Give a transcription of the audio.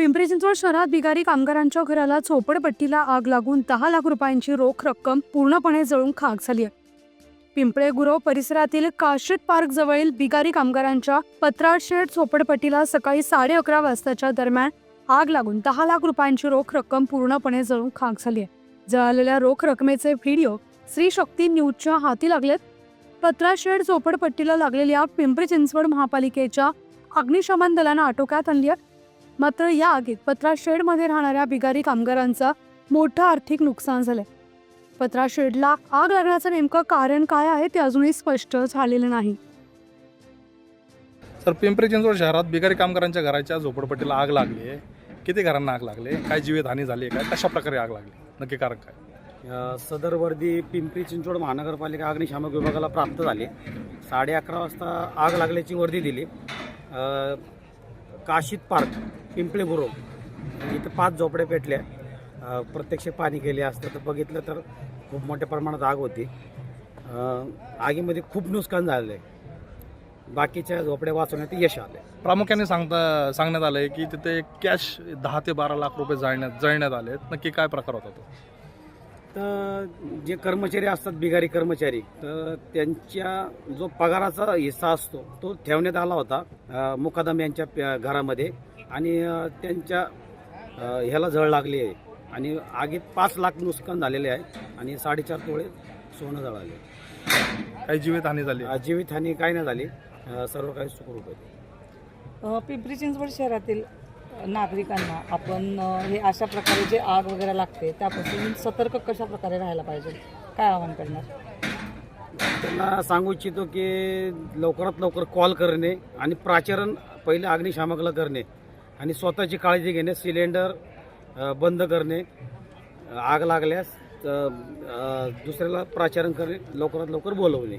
पिंपरी चिंचवड शहरात बिगारी कामगारांच्या घराला झोपडपट्टीला आग लागून दहा लाख रुपयांची रोख रक्कम पूर्णपणे जळून खाक झाली आहे. पिंपळे गुरव परिसरातील काशीद पार्क जवळील बिगारी कामगारांच्या पत्राशेड झोपडपट्टीला सकाळी साडे अकरा वाजताच्या दरम्यान आग लागून दहा लाख रुपयांची रोख रक्कम पूर्णपणे जळून खाक झाली आहे. जळालेल्या रोख रकमेचे व्हिडिओ श्री शक्ती न्यूजच्या हाती लागलेत. पत्राशेड झोपडपट्टीला लागलेली आग पिंपरी चिंचवड महापालिकेच्या अग्निशमन दलानं आटोक्यात आणली आहे. मात्र या आगीत पत्राशेडमध्ये राहणाऱ्या बिगारी कामगारांचं मोठं आर्थिक नुकसान झालंय. पत्राशेडला आग लागण्याचं नेमकं कारण काय आहे ते अजूनही स्पष्ट झालेलं नाही. सर पिंपरी चिंचवड शहरात बिगारी कामगारांच्या घराच्या झोपडपट्टीला आग लागली आहे. किती घरांना आग लागली आहे? काय जीवितहानी झाली आहे? काय कशा प्रकारे आग लागली नक्की कारण काय? सदर वर्दी पिंपरी चिंचवड महानगरपालिका अग्निशामक विभागाला प्राप्त झाली. साडे अकरा वाजता आग लागल्याची वर्दी दिली. काशीत पार्क पिंपळे गुरव इथं पाच झोपड्या पेटल्या. प्रत्यक्ष पाणी गेले असतं तर बघितलं तर खूप मोठ्या प्रमाणात आग होती. आगीमध्ये खूप नुकसान झालं आहे. बाकीच्या झोपड्या वाचवण्यात यश आले प्रामुख्याने सांगता सांगण्यात आलं आहे की तिथे कॅश दहा ते बारा लाख रुपये जळण्यात जळण्यात आले आहेत नक्की काय प्रकार होता तो? तर जे कर्मचारी असतात बिगारी कर्मचारी तर त्यांच्या जो पगाराचा हिस्सा असतो तो ठेवण्यात आला होता मुकादम यांच्या प- घरामध्ये. आणि त्यांच्या ह्याला झळ लागली आहे. आणि आगीत पाच लाख नुकसान झालेले आहे आणि साडेचार तोळे सोनं जळाले काही जीवितहानी झाली जीवितहानी काही नाही झाली. सर्व काही सुखरूप आहे. पिंपरी चिंचवड शहरातील नागरिकांना आपण हे अशा प्रकारे जे आग वगैरे लागते त्यापासून सतर्क कशा प्रकारे राहायला पाहिजे? काय आवाहन करणार? त्यांना सांगू इच्छितो की लवकरात लवकर कॉल करणे आणि प्राचरण पहिले अग्निशामकला करणे आणि स्वतःची काळजी घेणे सिलेंडर बंद करणे आग लागल्यास दुसऱ्याला प्राचारण करणे लवकरात लवकर बोलवणे.